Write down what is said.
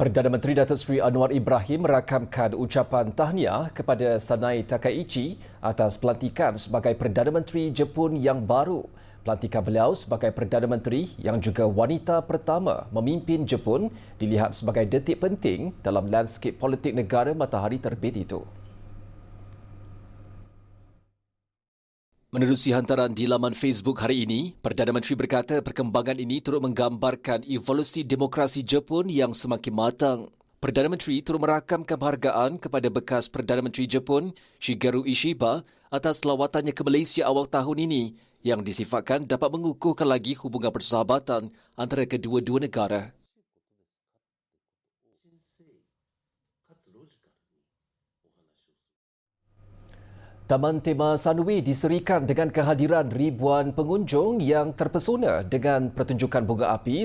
Perdana Menteri Datuk Seri Anwar Ibrahim merakamkan ucapan tahniah kepada Sanai Takaichi atas pelantikan sebagai Perdana Menteri Jepun yang baru. Pelantikan beliau sebagai Perdana Menteri yang juga wanita pertama memimpin Jepun dilihat sebagai detik penting dalam landscape politik negara matahari terbit itu. Menerusi hantaran di laman Facebook hari ini, Perdana Menteri berkata perkembangan ini turut menggambarkan evolusi demokrasi Jepun yang semakin matang. Perdana Menteri turut merakamkan penghargaan kepada bekas Perdana Menteri Jepun, Shigeru Ishiba, atas lawatannya ke Malaysia awal tahun ini yang disifatkan dapat mengukuhkan lagi hubungan persahabatan antara kedua-dua negara. Taman Tema Sunway diserikan dengan kehadiran ribuan pengunjung yang terpesona dengan pertunjukan bunga api